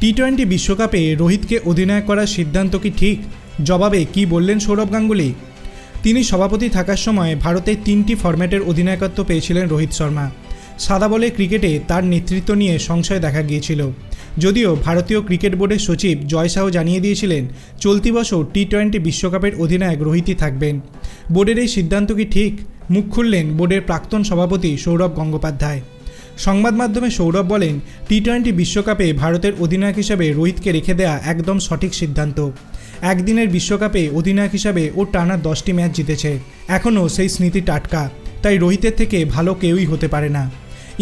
T twenty বিশ্বকাপে রোহিতকে অধিনায়ক করার সিদ্ধান্ত কি ঠিক? জবাবে কি বললেন সৌরভ গাঙ্গুলি? তিনি সভাপতি থাকার সময় ভারতের তিনটি ফরম্যাটের অধিনায়কত্ব পেয়েছিলেন রোহিত শর্মা। সাদা বলে ক্রিকেটে তার নেতৃত্ব নিয়ে সংশয় দেখা গিয়েছিল। যদিও ভারতীয় ক্রিকেট বোর্ডের সচিব জয় শাহ জানিয়ে দিয়েছিলেন, চলতি বছর টি টোয়েন্টি বিশ্বকাপের অধিনায়ক রোহিতই থাকবেন। বোর্ডের এই সিদ্ধান্ত কি ঠিক? মুখ খুললেন বোর্ডের প্রাক্তন সভাপতি সৌরভ গঙ্গোপাধ্যায়। সংবাদ মাধ্যমে সৌরভ বলেন টি টোয়েন্টি বিশ্বকাপে ভারতের অধিনায়ক হিসাবে রোহিতকে রেখে দেওয়া একদম সঠিক সিদ্ধান্ত। একদিনের বিশ্বকাপে অধিনায়ক হিসাবে ও টানা দশটি ম্যাচ জিতেছে। এখনও সেই স্মৃতি টাটকা, তাই রোহিতের থেকে ভালো কেউই হতে পারে না।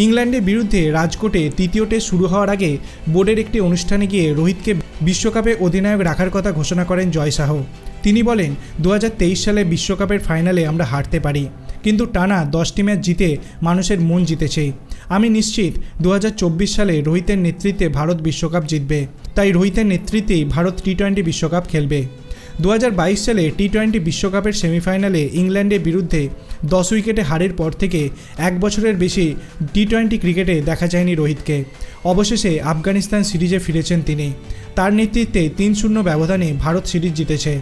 ইংল্যান্ডের বিরুদ্ধে রাজকোটে তৃতীয় টেস্ট শুরু হওয়ার আগে বোর্ডের একটি অনুষ্ঠানে গিয়ে রোহিতকে বিশ্বকাপে অধিনায়ক রাখার কথা ঘোষণা করেন জয় শাহ তিনি বলেন দু হাজার তেইশ সালে বিশ্বকাপের ফাইনালে আমরা হারতে পারি, কিন্তু টানা দশটি ম্যাচ জিতে মানুষের মন জিতেছে। আমি নিশ্চিত দু হাজার চব্বিশ সালে রোহিতের নেতৃত্বে ভারত বিশ্বকাপ জিতবে। তাই রোহিতের নেতৃত্বেই ভারত টি টোয়েন্টি বিশ্বকাপ খেলবে। দু হাজার বাইশ সালে টি টোয়েন্টি বিশ্বকাপের সেমিফাইনালে ইংল্যান্ডের বিরুদ্ধে দশ উইকেটে হারের পর থেকে এক বছরের বেশি টি টোয়েন্টি ক্রিকেটে দেখা যায়নি রোহিতকে। অবশেষে আফগানিস্তান সিরিজে ফিরেছেন তিনি। তার নেতৃত্বে তিন শূন্য ব্যবধানে ভারত সিরিজ জিতেছে।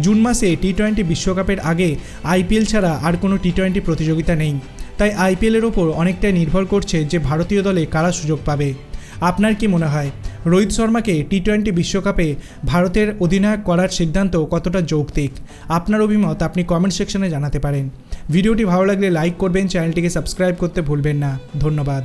জুন মাসে টি টোয়েন্টি বিশ্বকাপের আগে আইপিএল ছাড়া আর কোনো টি টোয়েন্টি প্রতিযোগিতা নেই। তাই আইপিএলের ওপর অনেকটাই নির্ভর করছে যে ভারতীয় দলে কারা সুযোগ পাবে। আপনার কি মনে হয়? রোহিত শর্মাকে টি টোয়েন্টি বিশ্বকাপে ভারতের অধিনায়ক করার সিদ্ধান্ত কতটা যৌক্তিক? আপনার অভিমত আপনি কমেন্ট সেকশনে জানাতে পারেন। ভিডিওটি ভালো লাগলে লাইক করবেন, চ্যানেলটিকে সাবস্ক্রাইব করতে ভুলবেন না। ধন্যবাদ।